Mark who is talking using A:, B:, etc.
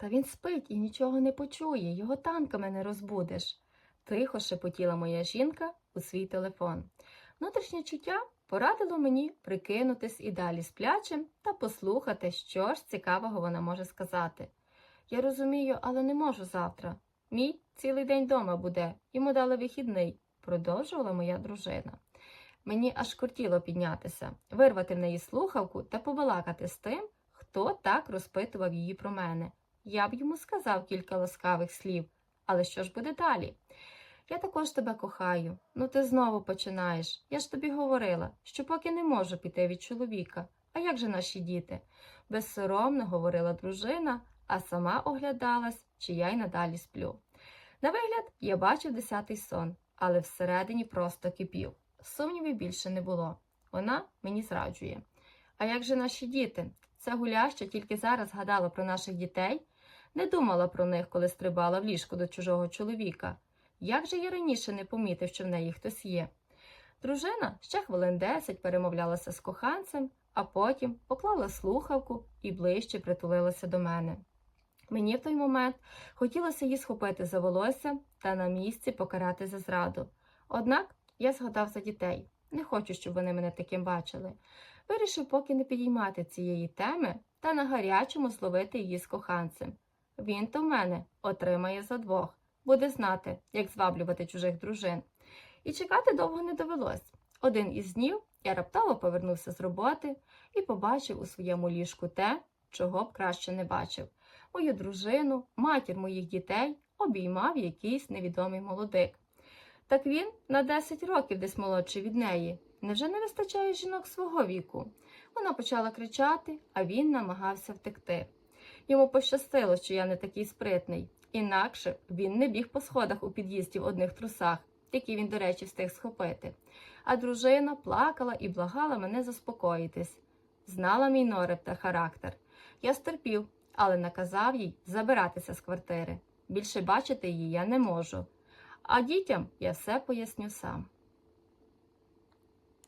A: Та він спить і нічого не почує, його танками не розбудеш. Тихо шепотіла моя жінка у свій телефон. Внутрішнє чуття порадило мені прикинутись і далі сплячим та послухати, що ж цікавого вона може сказати. Я розумію, але не можу завтра. Мій цілий день дома буде, йому дали вихідний, продовжувала моя дружина. Мені аж кортіло піднятися, вирвати в неї слухавку та побалакати з тим, хто так розпитував її про мене. Я б йому сказав кілька ласкавих слів, але що ж буде далі? Я також тебе кохаю. Ну ти знову починаєш. Я ж тобі говорила, що поки не можу піти від чоловіка. А як же наші діти? Безсоромно говорила дружина, а сама оглядалась, чи я й надалі сплю. На вигляд, я бачив десятий сон, але всередині просто кипів. Сумнівів більше не було. Вона мені зраджує. А як же наші діти? Ця гуляща тільки зараз гадала про наших дітей, не думала про них, коли стрибала в ліжко до чужого чоловіка. Як же я раніше не помітив, що в неї хтось є? Дружина ще хвилин десять перемовлялася з коханцем, а потім поклала слухавку і ближче притулилася до мене. Мені в той момент хотілося її схопити за волосся та на місці покарати за зраду. Однак я згадав за дітей. Не хочу, щоб вони мене таким бачили. Вирішив поки не підіймати цієї теми та на гарячому зловити її з коханцем. Він то в мене отримає за двох, буде знати, як зваблювати чужих дружин. І чекати довго не довелось. Один із днів я раптово повернувся з роботи і побачив у своєму ліжку те, чого б краще не бачив. Мою дружину, матір моїх дітей обіймав якийсь невідомий молодик. Так він на 10 років десь молодший від неї. Невже не вистачає жінок свого віку? Вона почала кричати, а він намагався втекти. Йому пощастило, що я не такий спритний, інакше він не біг по сходах у під'їзді в одних трусах, які він, до речі, встиг схопити. А дружина плакала і благала мене заспокоїтись. Знала мій норев та характер. Я стерпів, але наказав їй забиратися з квартири. Більше бачити її я не можу. А дітям я все поясню сам.